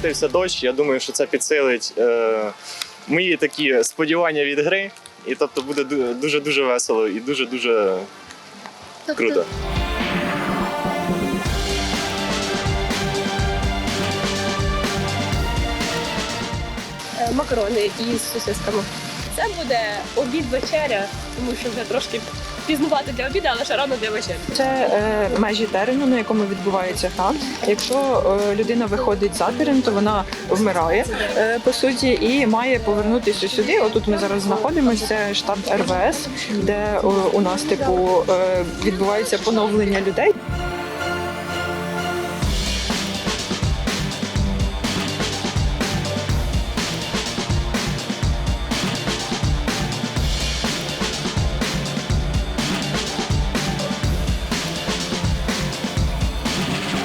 запустився дощ. Я думаю, що це підсилить е, мої такі сподівання від гри. І тобто буде дуже дуже весело і дуже дуже Тобто, круто. Е, макарони із сосисками. Це буде обід вечеря, тому що вже трошки пізнувати для обіду, але ще рано для вечері. Це е, межі терену, на якому відбувається гра. Якщо е, людина виходить за терен, то вона вмирає е, по суті і має повернутися сюди. Отут ми зараз знаходимося. Штаб РВС, де е, у нас типу е, відбувається поновлення людей.